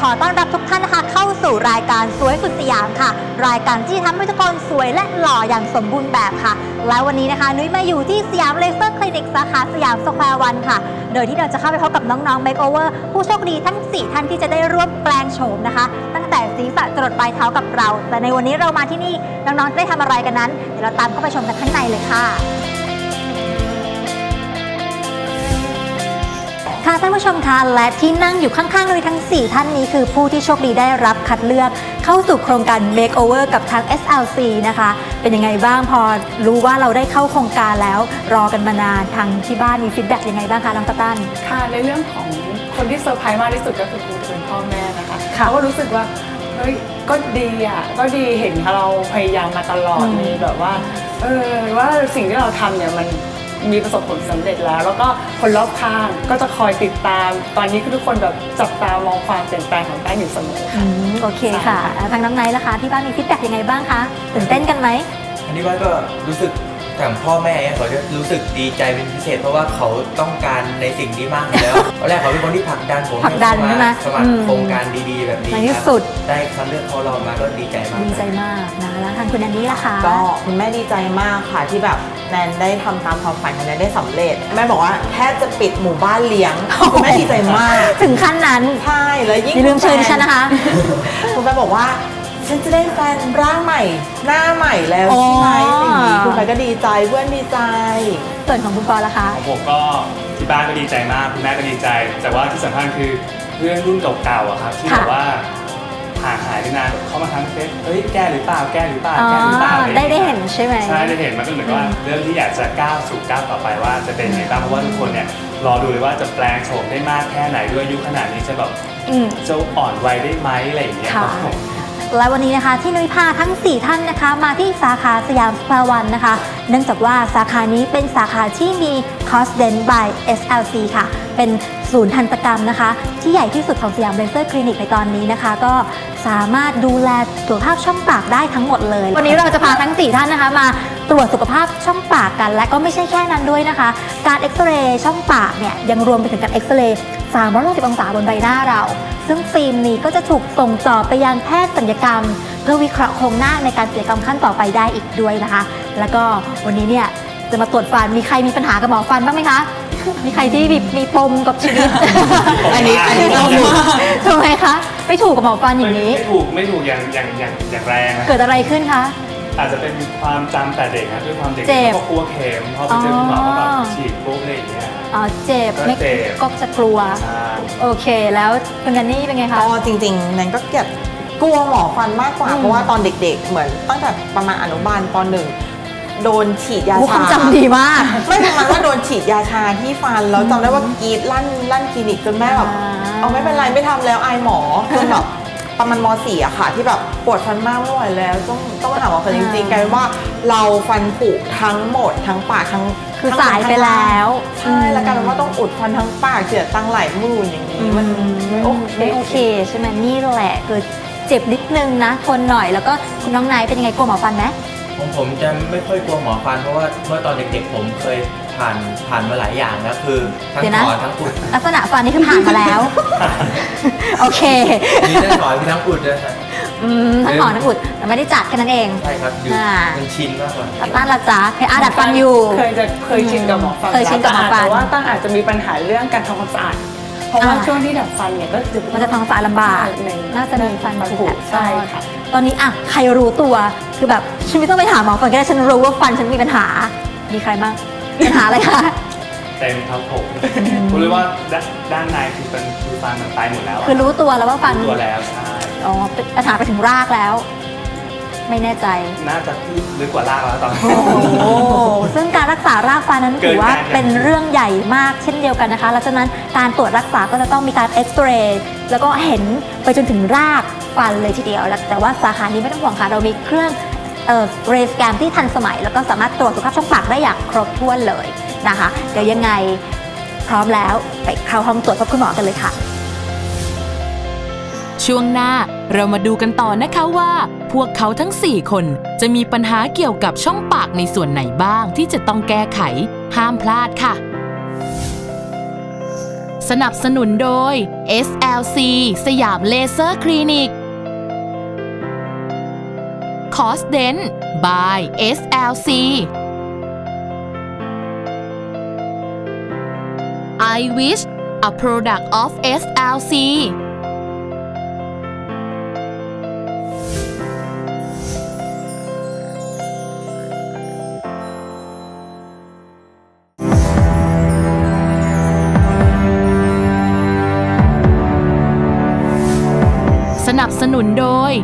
ขอต้อนรับทุกท่านนะคะ เข้าสู่รายการสวยสุดสยามค่ะ รายการที่ทำให้ทุกคนสวยและหล่ออย่างสมบูรณ์แบบค่ะ และวันนี้นะคะ นุ้ยมาอยู่ที่สยามเลเซอร์คลินิกสาขาสยามสแควร์วันค่ะ โดยที่เราจะเข้าไปพบกับน้องๆ Makeover ผู้โชคดีทั้ง 4 ท่านที่จะได้ร่วมแปลงโฉมนะคะ ตั้งแต่ศีรษะจรดปลายเท้ากับเรา แต่ในวันนี้เรามาที่นี่น้องๆจะได้ทำอะไรกันนั้นเดี๋ยวเราตามเข้าไปชมกันข้างในเลยค่ะ ค่ะท่านผู้ชมคะและที่นั่งอยู่ข้างๆนุ้ยทั้ง 4 ท่านนี้คือผู้ที่โชคดีได้รับคัดเลือกเข้าสู่โครงการ Makeover กับทาง SLC นะคะ เป็นยังไงบ้างพอรู้ว่าเราได้เข้าโครงการแล้ว รอกันมานานทางที่บ้านมีฟีดแบ็กยังไงบ้างคะน้องตะตัน ค่ะในเรื่องของคนที่เซอร์ไพรส์มากที่สุดก็คือครูเป็นพ่อแม่นะคะค่ะเขาก็รู้สึกว่าเฮ้ยก็ดีอะก็ดีเห็นเราพยายามมาตลอดอืม มีแบบว่าเออว่าสิ่งที่เราทำเนี่ยมัน มีประสบผลสำเร็จแล้ว แล้วก็คนรอบข้างก็จะคอยติดตาม ตอนนี้คือทุกคนแบบจับตามองความเปลี่ยนแปลงของแป้งอยู่เสมออืค่ะมโอเคค่ะอ่าทางน้องไนท์ล่ะคะที่บ้านมีฟีดแบ็กยังไงบ้างคะตื่นเต้นกันไหมอันนี้ว่าก็รู้สึก อย่างพ่อแม่เนี่ยเขาจะรู้สึกดีใจเป็นพิเศษ เพราะว่าเขาต้องการในสิ่งนี้มากอยู่แล้วตอนแรกเขาเป็นคนที่ผลักดันผมผลักดันใช่ไหมสมัคอืรมโครงการดีๆ แบบนี้ในที่ครับสุดได้คัดเลือกเขาเรามาก็ดีใจมากดีใจมากนะแล้วทางคุณแอนนี่ล่ะคะ ก็คุณแม่ดีใจมากค่ะที่แบบแนนได้ทำตามความฝันของแนนได้สำเร็จ แม่บอกว่าแทบจะปิดหมู่บ้านเลี้ยงคุณแม่ดีใจมาก ถึงขั้นนั้น ใช่แล้วยิ่งอย่าลืมเชิญดิฉันนะคะ คุณแม่บอกว่า ฉันจะได้แฟนร่างใหม่ หน้าใหม่แล้วใช่ไหมอ๋อออย่างนี้คุณแม่ก็ดีใจเพื่อนดีใจ ส่วนของคุณปอล่ะคะ ของผมก็ที่บ้านก็ดีใจมากคุณแม่ก็ดีใจ แต่ว่าที่สำคัญคือเพื่อนรุ่นเก่าๆอะครับที่ค่ะแบบว่าห่างหายไปนานแบบเข้ามาทั้งเฟซเฮ้ยแก้หรือเปล่าแก้หรือเปล่าอ๋อแก้หรือเปล่าอะรอย่างได้งี้ยได้เห็นใช่ไหม ใช่ได้เห็นมันก็เหมือนว่าเรื่องที่อยากจะก้าวสู่ก้าวต่อไปว่าจะเป็นยังไงบ้างเพราะว่าทุกคนเนี่ยรอดูเลยว่าจะแปลงโฉมได้มากแค่ไหนด้วยอายุขนาดนี้จะแบบอืม จะอ่อนวัยได้ไหมอะไรอย่างเงี้ยค่ะรับผม และวันนี้นะคะที่นุ้ยพาทั้ง 4 ท่านนะคะ มาที่สาขาสยามสแควร์วันนะคะ เนื่องจากว่าสาขานี้เป็นสาขาที่มี Cost d e n by SLC ค่ะ เป็นศูนย์ทันตกรรมนะคะ ที่ใหญ่ที่สุดของสยามเลเซอร์คลินิกในตอนนี้นะคะ ก็สามารถดูแลสุขภาพช่องปากได้ทั้งหมดเลย วันนี้เราจะพาทั้ง 4 ท่านนะคะมาตรวจสุขภาพช่องปากกันและก็ไม่ใช่แค่นั้นด้วยนะคะ การเอ็กซเรย์ช่องปากเนี่ยยังรวมไปถึงการเอ็กซเรย์ 360 องศาบนใบหน้าเรา ซึ่งฟิล์มนี้ก็จะถูกส่งต่อไปยังแพทย์ศัลยกรรม เพื่อวิเคราะห์โครงหน้าในการศัลยกรรมขั้นต่อไปได้อีกด้วยนะคะ แล้วก็วันนี้เนี่ยจะมาตรวจฟันมีใครมีปัญหากับหมอฟันบ้างไหมคะมีใครที่มีมีปมกับชีวิต อันนี้อันนี้เรามากทำไมคะไม่ถูกกับหมอฟันอย่างนี้ ไม่ถูกไม่ถูกอย่างอย่างอย่างอย่างแรงนะเกิดอะไรขึ้นคะ อาจจะเป็นความจำแต่เด็กนะด้วยความเด็กเจ็บ ก็กลัวเข็มพอไปเจอคุณหมอก็แบบอ๋อฉีดปุ๊บอะไรอย่างเงี้ย อ๋อเจ็บก็ไม่เจ็บ ก็จะกลัว ใช่โอเค แล้วคุณกันนี่เป็นไงคะ ก็จริงๆแนนก็เกลียดกลัวหมอฟันมากกว่าอืม เพราะว่าตอนเด็ก ๆ เหมือนตั้งแต่ประมาณอนุบาลปหนึ่งโดนฉีดยาโอ้ความชาจำดีมาก ไม่ประมาณว่าโดนฉีดยาชาที่ฟันแล้วจำได้ว่ากรีดลั่นลั่นคลินิกจนแม่แบบอ่า เอาไม่เป็นไรไม่ทำแล้วอายหมอจนแบบ ประมาณมสี่อะค่ะ ที่แบบปวดฟันมากไม่ไหวแล้ว ต้องต้องมาหาหมอฟันจริงๆกลายเป็นว่าเราฟันผุทั้งหมดทั้งปากทั้งคือทั้งสายไปแล้ว ใช่แล้วกลายเป็นว่าต้องอุดฟันทั้งปากเสียตังค์หลายหมื่นอย่างนี้มันไม่โอเค ไม่โอเคใช่ไหมนี่แหละคือเจ็บนิดนึงนะทนหน่อยแล้วก็คุณน้องนายเป็นยังไงกลัวหมอฟันไหม ผมผมจะไม่ค่อยกลัวหมอฟันเพราะว่าเมื่อตอนเด็กๆผมเคย ผ่านผ่านมาหลายอย่างนะคือ ทั้งเดี๋ยวนะถอนทั้งอุดลักษณะฟันนี่คือผ่านมาแล้ว โอเคมีทั้งถอนมีทั้งอุดด้วยฮะอืมทั้งหมอทั้งอุดแต่ไม่ได้จัดแค่นั้นเอง ใช่ครับอยู่อ่ามันชินมากกว่าตาต้านละจ้าเคยอาดัดฟันอยู่ เคยจะเคยชินกับหมอฟันเคยชินกับหมอฟัน แต่ว่าตั้งอาจจะมีปัญหาเรื่องการทำความสะอาดเพราะว่าอ่าช่วงที่ดัดฟันเนี่ยก็จะมันจะทำความสะอาดลำบากในน่าจะมีฟันผุใช่ค่ะ ตอนนี้อะใครรู้ตัวคือแบบฉันไม่ต้องไปหาหมอฟันก็ได้ฉันรู้ว่าฟันฉันมีปัญหา มีใครบ้าง ปัญหาอะไรคะเต็มครับผมพูดเลยว่าด้านด้านในคือเป็นคือฟันมันตายหมดแล้วะคือรู้ตัวแล้วว่าฟันตัวแล้วใช่อ๋อเป็นปัญหาไปถึงรากแล้ว ไม่แน่ใจ น่าจะลึกกว่ารากแล้วตอนนี้ โอ้ซึ่งการรักษารากฟันนั้นถือว่าเป็นเรื่องใหญ่มากเช่นเดียวกันนะคะแล้วฉะนั้นการตรวจรักษาก็จะต้องมีการเอ็กซเรย์แล้วก็เห็นไปจนถึงรากฟันเลยทีเดียวแล้วแต่ว่าสาขานี้ไม่ต้องห่วงค่ะเรามีเครื่อง เอ่อเรสแกนที่ทันสมัย แล้วก็สามารถตรวจสุขภาพช่องปากได้อย่างครบถ้วนเลยนะคะ เดี๋ยวยังไงพร้อมแล้วไปเข้าห้องตรวจพบคุณหมอกันเลยค่ะ ช่วงหน้าเรามาดูกันต่อนะคะว่า พวกเขาทั้ง 4 คนจะมีปัญหาเกี่ยวกับช่องปากในส่วนไหนบ้างที่จะต้องแก้ไข ห้ามพลาดค่ะ สนับสนุนโดย SLC สยามเลเซอร์คลินิก คอสเดน by SLC I wish a product of SLC สนับสนุนโดย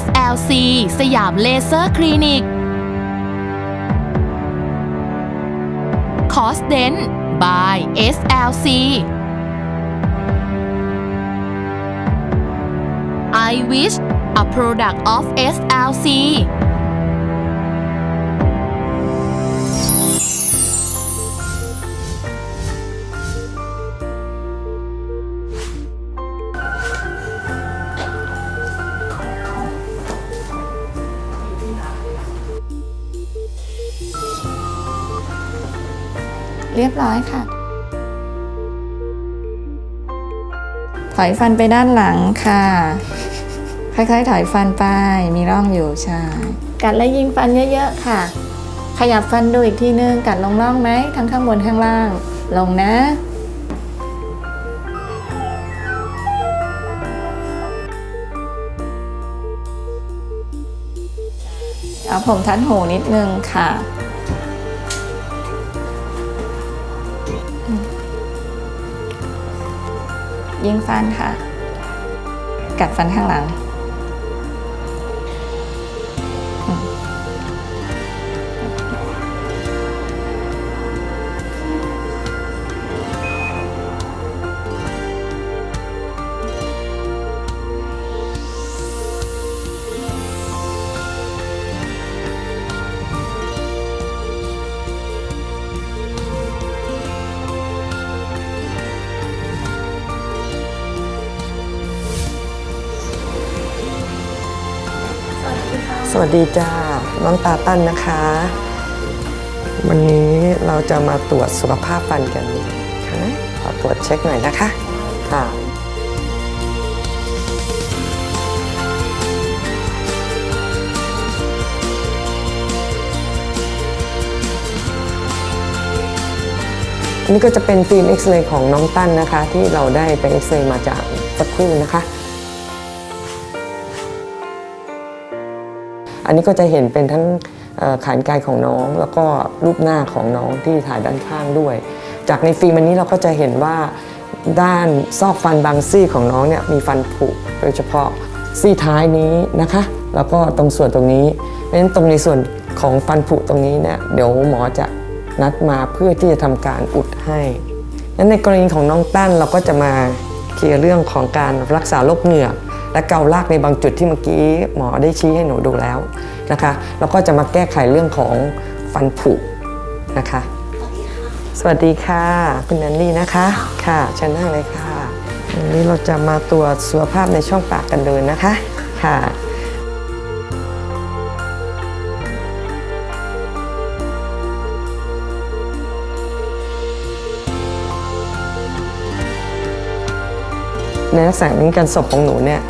SLC สยามเลเซอร์คลินิกคอสเดน by SLC I wish a product of SLC รียบร้อยค่ะ ถอยฟันไปด้านหลังค่ะ ค่อยๆ ถอยฟันไปมีร่องอยู่ใช่กัดและยิงฟันเยอะๆค่ะ ขยับฟันดูอีกทีนึงกัดลงร่องไหมทั้งข้างบนข้างล่าง ลงนะเอาผมทัดหูนิดนึงค่ะ ยิงฟันค่ะ กัดฟันข้างหลัง สวัสดีจ้า น้องตาตั้นนะคะ วันนี้เราจะมาตรวจสุขภาพฟันกันค่ะขอตรวจเช็คหน่อยนะคะค่ะนนี้ก็จะเป็นฟิล์มเอ็กซเรย์ของน้องตั้นนะคะ ที่เราได้ไปเอ็กซเรย์มาจากสักครู่นะคะ อันนี้ก็จะเห็นเป็นทั้งขานกายของน้อง แล้วก็รูปหน้าของน้องที่ถ่ายด้านข้างด้วย จากในฟิล์มอันนี้เราก็จะเห็นว่าด้านซอกฟันบางซี่ของน้องเนี่ยมีฟันผุโดยเฉพาะซี่ท้ายนี้นะคะ แล้วก็ตรงส่วนตรงนี้เพราะฉะนั้นตรงในส่วนของฟันผุตรงนี้เนี่ยเดี๋ยวหมอจะนัดมาเพื่อที่จะทำการอุดให้นั้นในกรณีของน้องตั้นเราก็จะมาเคลียร์เรื่องของการรักษาโรคเหงือก และเกาลากในบางจุดที่เมื่อกี้หมอได้ชี้ให้หนูดูแล้วนะคะแล้วก็จะมาแก้ไขเรื่องของฟันผุนะคะ สวัสดีค่ะ คุณแนนนี่นะคะค่ะเชิญนั่งเลยค่ะวันนี้เราจะมาตรวจสุขภาพในช่องปากกันเลยนะคะค่ะในลักษณะนี้การศพของหนูเนี่ย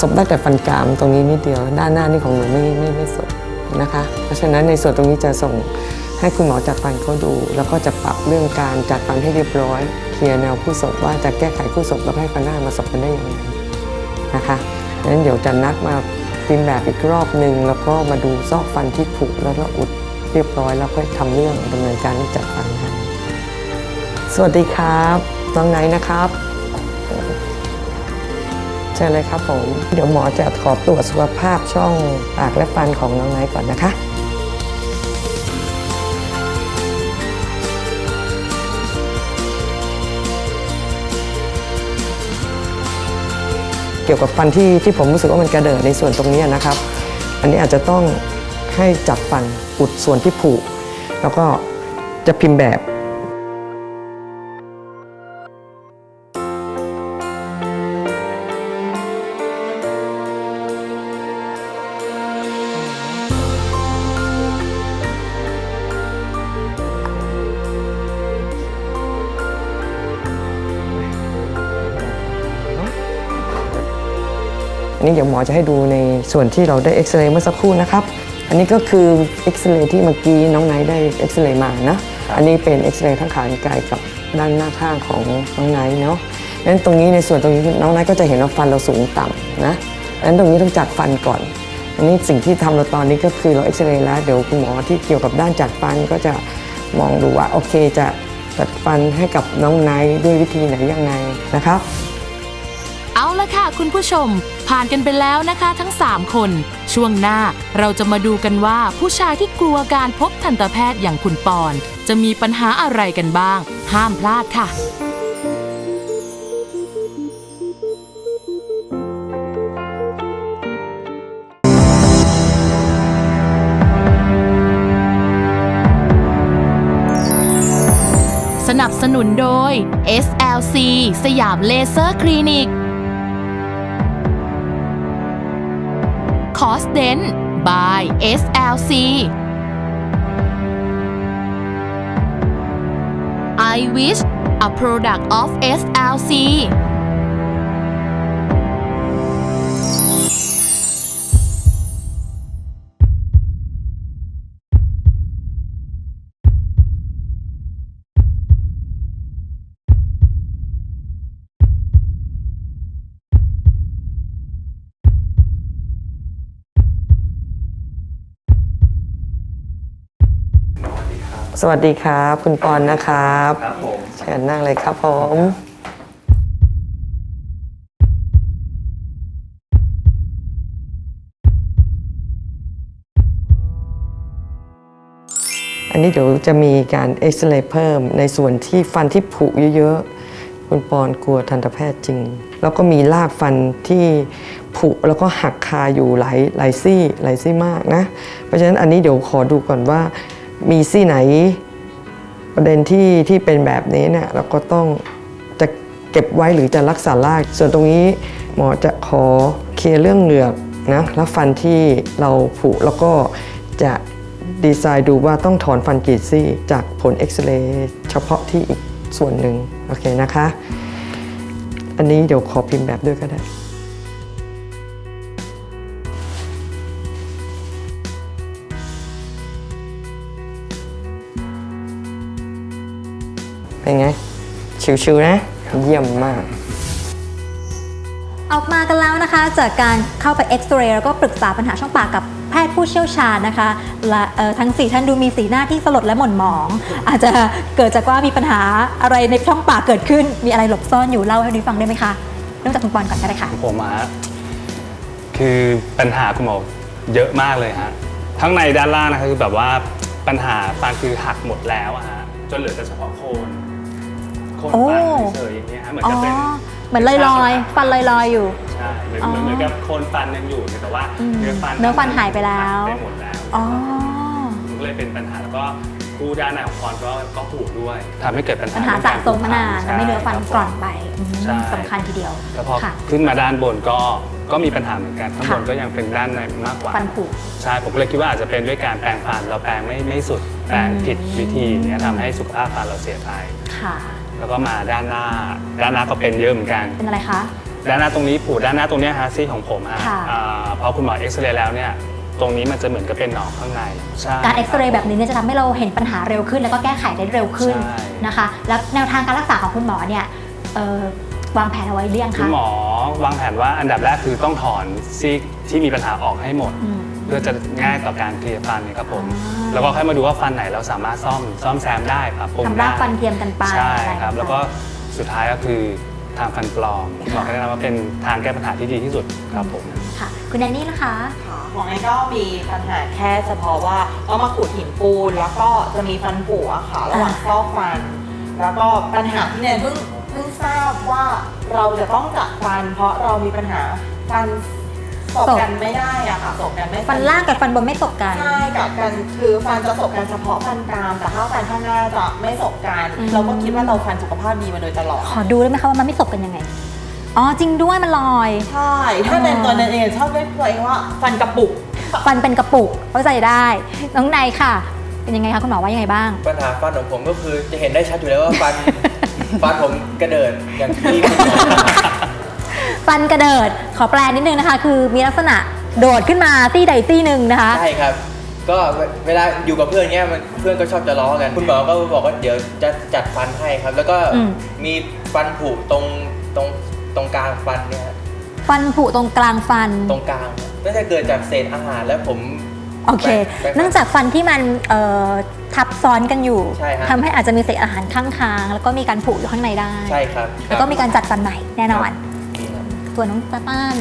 ศพได้แต่ฟันกรามตรงนี้นิดเดียว ด้านหน้านี่ของหนูไม่ไม่ไม่ศพนะคะ เพราะฉะนั้นในส่วนตรงนี้จะส่งให้คุณหมอจัดฟันเขาดู แล้วก็จะปรับเรื่องการจัดฟันให้เรียบร้อย เคลียร์แนวคู่ศพว่าจะแก้ไขคู่ศพแล้วให้ฟันหน้ามาศพกันได้ยังไงนะคะดังนั้นเดี๋ยวจะนัดมาฟิล์แบบอีกรอบหนึ่งแล้วก็มาดูซอกฟันที่ผุแล้วก็อุดเรียบร้อยแล้วก็ทำเรื่องดำเนินการจัดฟันให้สวัสดีครับน้องไนนะครับ ชิญเลยครับผม เดี๋ยวหมอจะขอตรวจสุขภาพช่องปากและฟันของน้องไนท์ก่อนนะคะเกี่ยวกับฟันที่ที่ผมรู้สึกว่ามันกระเดิดในส่วนตรงนี้นะครับ อันนี้อาจจะต้องให้จับฟันอุดส่วนที่ผุแล้วก็จะพิมพ์แบบ นนี้เดี๋ยวหมอจะให้ดูในส่วนที่เราได้เอ็กซเรย์เมื่อสักครู่นะครับ อันนี้ก็คือเอ็กซเรย์ที่เมื่อกี้น้องไนท์ได้เอ็กซเรย์มานะ อันนี้เป็นเอ็กซเรย์ทั้งขากายกับด้านหน้าข้างของน้องไนท์เนาะงั้นตรงนี้ในส่วนตรงนี้น้องไนท์ก็จะเห็นว่าฟันเราสูงต่ำนะงั้นตรงนี้ต้องจัดฟันก่อน อันนี้สิ่งที่ทำเราตอนนี้ก็คือเราเอ็กซเรย์แล้วเดี๋ยวคุณหมอที่เกี่ยวกับด้านจัดฟันก็จะมองดูว่าโอเคจะจัดฟันให้กับน้องไนท์ด้วยวิธีไหนยังไงนะครับ เอาละค่ะคุณผู้ชม ผ่านกันไปแล้วนะคะทั้ง 3 คน ช่วงหน้าเราจะมาดูกันว่าผู้ชายที่กลัวการพบทันตแพทย์อย่างคุณปอน จะมีปัญหาอะไรกันบ้าง ห้ามพลาดค่ะสนับสนุนโดย SLC สยามเลเซอร์คลินิก คอสเดน by SLC I wish a product of SLC สวัสดีครับ คุณปอนนะครับครับผมเชิญนั่งเลยครับผมอันนี้เดี๋ยวจะมีการเอ็กซเรย์เพิ่มในส่วนที่ฟันที่ผุเยอะๆ คุณปอนกลัวทันตแพทย์จริง แล้วก็มีรากฟันที่ผุแล้วก็หักคาอยู่หลายหลายซี่หลายซี่มากนะ เพราะฉะนั้นอันนี้เดี๋ยวขอดูก่อนว่า มีซี่ไหน ประเด็นที่ที่เป็นแบบนี้เนี่ยเราก็ต้องจะเก็บไว้หรือจะรักษาราก ส่วนตรงนี้หมอจะขอเคลียร์เรื่องเหงือกนะแล้วฟันที่เราผุแล้วก็จะดีไซน์ดูว่าต้องถอนฟันกี่ซี่ จากผลเอ็กซเรย์เฉพาะที่อีกส่วนหนึ่งโอเคนะคะ อันนี้เดี๋ยวขอพิมพ์แบบด้วยก็ได้ เป็นไง ชิวๆนะ เยี่ยมมาก ออกมากันแล้วนะคะ จากการเข้าไปเอ็กซเรย์แล้วก็ปรึกษาปัญหาช่องปากกับแพทย์ผู้เชี่ยวชาญนะคะและเอ่อทั้ง 4 ท่านดูมีสีหน้าที่สลดและหม่นหมอง อาจจะเกิดจากว่ามีปัญหาอะไรในช่องปากเกิดขึ้น มีอะไรหลบซ่อนอยู่เล่าให้ดิฟังได้ไหมคะเริ่มจากคุณปอนก่อนก็ได้ค่ะผมอะฮะคือปัญหาคุณหมอเยอะมากเลยฮะทั้งในด้านล่างนะคะคือแบบว่าปัญหาฟันคือหักหมดแล้วอะฮะจนเหลือแต่เฉพาะโคนโคนโอ้ฟันเฉยๆอย่างเงี้ยฮะเหมือนอ๋อ กับเป็น เหมือนลอยๆ ฟันลอยๆอยู่ ใช่เหมือนอ๋อเหมือนกับโคนฟันยังอยู่แต่ว่าอืมเนื้อฟันเนื้อฟันหายไปแล้วหักไปหมดแล้วอ๋อ มันก็เลยเป็นปัญหาแล้วก็คู่ด้านในของคอนก็ก็ผูด้วยทำให้เกิดปัญหาปัญหาสะสมมานานใช่ ทำให้เนื้อฟันครับผมกร่อนไปอืมใช่ สำคัญทีเดียวแล้วพอค่ะ ขึ้นมาด้านบนก็ก็มีปัญหาเหมือนกันข้างบนค่ะ ก็ยังเป็นด้านในมากกว่า ฟันผุ ใช่ผมก็เลยคิดว่าอาจจะเป็นด้วยการแปรงฟันเราแปรงไม่ไม่สุดแปรงผิดวิธีเนี่ยทำให้สุขภาพฟันเราเสียไป ค่ะ แล้วก็มาด้านหน้า ด้านหน้าก็เป็นเยอะเหมือนกัน เป็นอะไรคะ ด้านหน้าตรงนี้ผูด้านหน้าตรงเนี้ยฮะซี่ของผมฮะค่ะ อ่าพอคุณหมอเอ็กซเรย์แล้วเนี่ยตรงนี้มันจะเหมือนกับเป็นหนองข้างในใช่การเอ็กซเรย์แบบนี้เนี่ยจะทำให้เราเห็นปัญหาเร็วขึ้น แล้วก็แก้ไขได้เร็วขึ้นใช่ นะคะ แล้วแนวทางการรักษาของคุณหมอเนี่ยเอ่อวางแผนเอาไว้หรือยังคุคะณหมอวางแผนว่าอันดับแรกคือต้องถอนซี่ที่มีปัญหาออกให้หมด อืม พื่อจะง่ายต่อการเคลียร์ฟันเนี่ยครับผมอ่าแล้วก็ค่อยมาดูว่าฟันไหนเราสามารถซ่อมซ่อมแซมได้ครับผมทำรากฟันเทียมกันไปใช่อะไรครับไปแล้วก็สุดท้ายก็คือทางฟันปลอมคุณหมอก็แนะนำว่าเป็นทางแก้ปัญหาที่ดีที่สุดครับผมค่ะ คุณแดนนี่นะคะค่ะของไอ้ก็มีปัญหาแค่เฉพาะว่าต้องมาขูดหินปูน แล้วก็จะมีฟันผุอะค่ะระหว่างซอกฟัน แล้วก็ปัญหาที่เนี่ยเพิ่งเพิ่งทราบว่าเราจะต้องจัดฟัน เพราะเรามีปัญหาฟัน สบกันไม่ได้อะค่ะสบกันไม่ฟันล่างกับฟันบนไม่ตกกัน ใช่กับกันคือฟันจะสบกันเฉพาะฟันกรามแต่ถ้าฟันข้างหน้าจะไม่สบกันอืม เราก็คิดว่าเราฟันสุขภาพดีมาโดยตลอด ขอดูได้ไหมคะว่ามันไม่ตกกันยังไง อ๋อจริงด้วยมันลอย ใช่ ถ้าในตัวนันเองชอบเรียกตัวเองว่าฟันกระปุก ฟันเป็นกระปุกเข้าใจได้ น้องในค่ะ เป็นยังไงคะคุณหมอว่ายังไงบ้าง ปัญหาฟันของผมก็คือจะเห็นได้ชัดอยู่แล้วว่าฟัน ฟันผมกระเดิดอย่างที่คุณหมอบอก ฟันกระเดิด ขอแปลนิดนึงนะคะ คือมีลักษณะโดดขึ้นมาซี่ใดซี่หนึ่งนะคะ ใช่ครับ ก็เวลาอยู่กับเพื่อนเงี้ยมันเพื่อนก็ชอบจะล้อกัน คุณหมอก็บอกว่าเดี๋ยวจะจัดฟันให้ครับ แล้วก็อืม มีฟันผุตรงตรงตรงกลางฟันเนี่ยฮะฟันผุตรงกลางฟัน ตรงกลางน่าจะเกิดจากเศษอาหารแล้วผม โอเค แปรงฟันเนื่องจากฟันที่มันเอ่อทับซ้อนกันอยู่ใช่ฮะ ทำให้อาจจะมีเศษอาหารข้างคางแล้วก็มีการผุอยู่ข้างในได้ ใช่ครับแล้วก็มีการจัดฟันใหม่แน่นอน นี่ครับส่วนน้องตาต้าน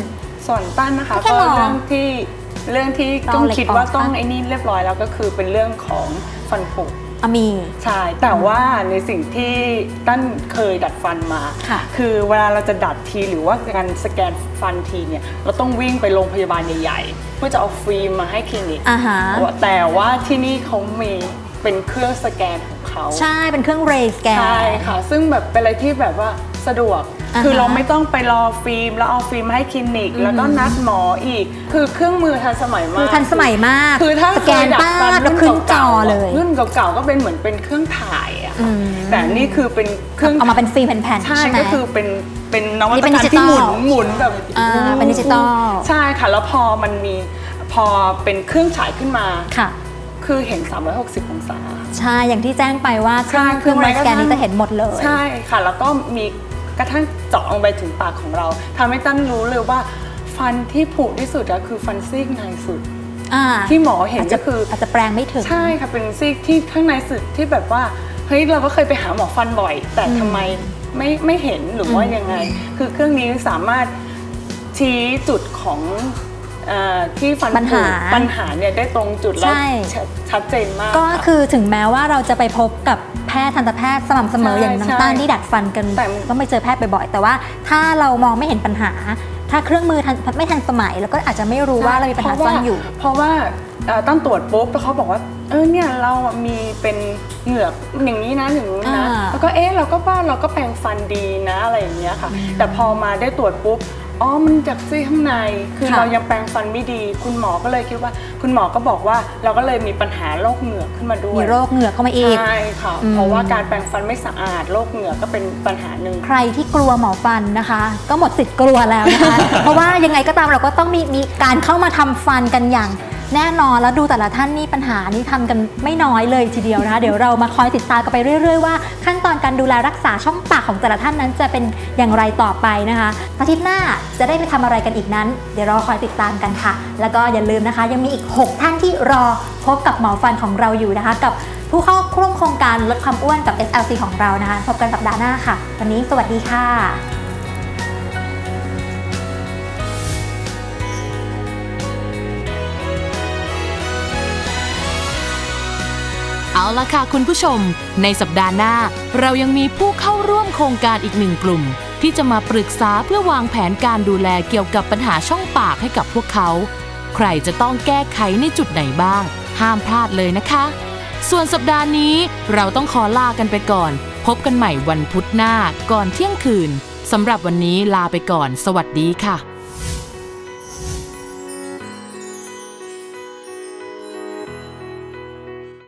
ส่วนตั้นนะคะแค่ก็มองเรื่องที่เรื่องที่ต้ต้อองงเหล็กคิดว่าออกต้องปะไอ้นี่เรียบร้อยแล้วก็คือเป็นเรื่องของฟันผุอะมี ใช่แต่ว่าในสิ่งที่ตั้นเคยดัดฟันมา ค่ะ คือเวลาเราจะดัดทีหรือว่าการสแกนฟันทีเนี่ยเราต้องวิ่งไปโรงพยาบาลใหญ่ๆเพื่อจะเอาฟิล์มมาให้คลินิกอ่าฮะแต่ว่าที่นี่เขามีเป็นเครื่องสแกนของเขาใช่เป็นเครื่องเรย์สแกนใช่ค่ะ ซึ่งแบบเป็นอะไรที่แบบว่า สะดวกอ่าฮะคือเราไม่ต้องไปรอฟิล์ม แล้วเอาฟิล์มมาให้คลินิก แล้วก็นัดหมออีก คือเครื่องมือทันสมัยมากคือทันสมัยมาก คือถ้าสแกนเคยดัดป้าฟับแล้วขึ้นจอเลยรุ่นเก่าๆก็เป็นเหมือนเป็นเครื่องถ่ายอะอืมแต่นี่คือเป็นเครื่องเอามาเป็นฟิล์มแผ่นๆใช่ใช่ไหมก็คือเป็นเป็นนวันี่ตเป็นกรรมดิจิตอที่ลหมุนหมุนแบบอ่าเป็นดิจิตอลใช่ค่ะ แล้วพอมันมีพอเป็นเครื่องฉายขึ้นมาค่ะคือเห็น 360 องศา ใช่ อย่างที่แจ้งไปว่าเครื่องใช่เครื่องคือเรแม้ย์กสระแกทั่นงนี้จะเห็นหมดเลย ใช่ค่ะ แล้วก็มี กระทั่งเจาะลงไปถึงปากของเราทำให้ตั้นรู้เลยว่าฟันที่ผุที่สุดอะคือฟันซีกในสุด อ่าที่หมอเห็นก็คืออาจจะแปลงไม่ถึง ใช่ค่ะเป็นซีกที่ข้างในสุดที่แบบว่าเฮ้ยเราก็เคยไปหาหมอฟันบ่อย แต่อืมทำไมไม่ไม่เห็นหรือว่าอืมยังไง คือเครื่องนี้สามารถชี้จุดของเออที่ฟันปัญหาผุปัญหาเนี่ยได้ตรงจุดแล้วใช่ชัดชัดเจนมากก็ค่ะคือถึงแม้ว่าเราจะไปพบกับแพทย์ทันตแพทย์สม่ำเสมอใช่อย่างน้องใช่ต้านที่ดัดฟันกันแต่ ต้องไปเจอแพทย์บ่อยๆ แต่ว่าถ้าเรามองไม่เห็นปัญหา ถ้าเครื่องมือทันไม่ทันสมัย แล้วก็อาจจะไม่รู้ว่าเรามีปัญหาซ่อนอยู่ เพราะว่าเอ่อต้องตรวจปุ๊บแล้วเขาบอกว่า เออเนี่ยเราอะมีเป็นเหงือกอย่างนี้นะอย่างนี้นะ อ่าแล้วก็เอ๊ะเราก็ว่าเราก็แปรงฟันดีนะอะไรอย่างเงี้ยค่ะ แต่พอมาได้ตรวจปุ๊บ อ๋อมันจากซี่ข้างใน คือค่ะ เรายังแปรงฟันไม่ดี คุณหมอก็เลยคิดว่า คุณหมอก็บอกว่าเราก็เลยมีปัญหาโรคเหงือกขึ้นมาด้วยมีโรคเหงือกเข้ามาอีก ใช่ค่ะ อืม เพราะว่าการแปรงฟันไม่สะอาดโรคเหงือกก็เป็นปัญหาหนึ่ง ใครที่กลัวหมอฟันนะคะ ก็หมดสิทธิ์กลัวแล้วนะคะ เพราะว่ายังไงก็ตามเราก็ต้องมีมีการเข้ามาทำฟันกันอย่าง แน่นอนแล้วดูแต่ละท่านนี่ปัญหานี่ทำกันไม่น้อยเลยทีเดียวนะคะเดี๋ยวเรามาคอยติดตามกันไปเรื่อย ๆ ว่าขั้นตอนการดูแลรักษาช่องปากของแต่ละท่านนั้นจะเป็นอย่างไรต่อไปนะคะอาทิตย์หน้าจะได้ไปทำอะไรกันอีกนั้น เดี๋ยวเราคอยติดตามกันค่ะ แล้วก็อย่าลืมนะคะ ยังมีอีก 6 ท่านที่รอพบกับหมอฟันของเราอยู่นะคะ กับผู้เข้าร่วมโครงการลดความอ้วนกับ SLC ของเรานะคะพบกันสัปดาห์หน้าค่ะ วันนี้สวัสดีค่ะ เอาละค่ะคุณผู้ชม ในสัปดาห์หน้า เรายังมีผู้เข้าร่วมโครงการอีกหนึ่งกลุ่ม ที่จะมาปรึกษาเพื่อวางแผนการดูแลเกี่ยวกับปัญหาช่องปากให้กับพวกเขา ใครจะต้องแก้ไขในจุดไหนบ้าง ห้ามพลาดเลยนะคะ ส่วนสัปดาห์นี้เราต้องขอลากันไปก่อน พบกันใหม่วันพุธหน้าก่อนเที่ยงคืนสำหรับวันนี้ลาไปก่อน สวัสดีค่ะ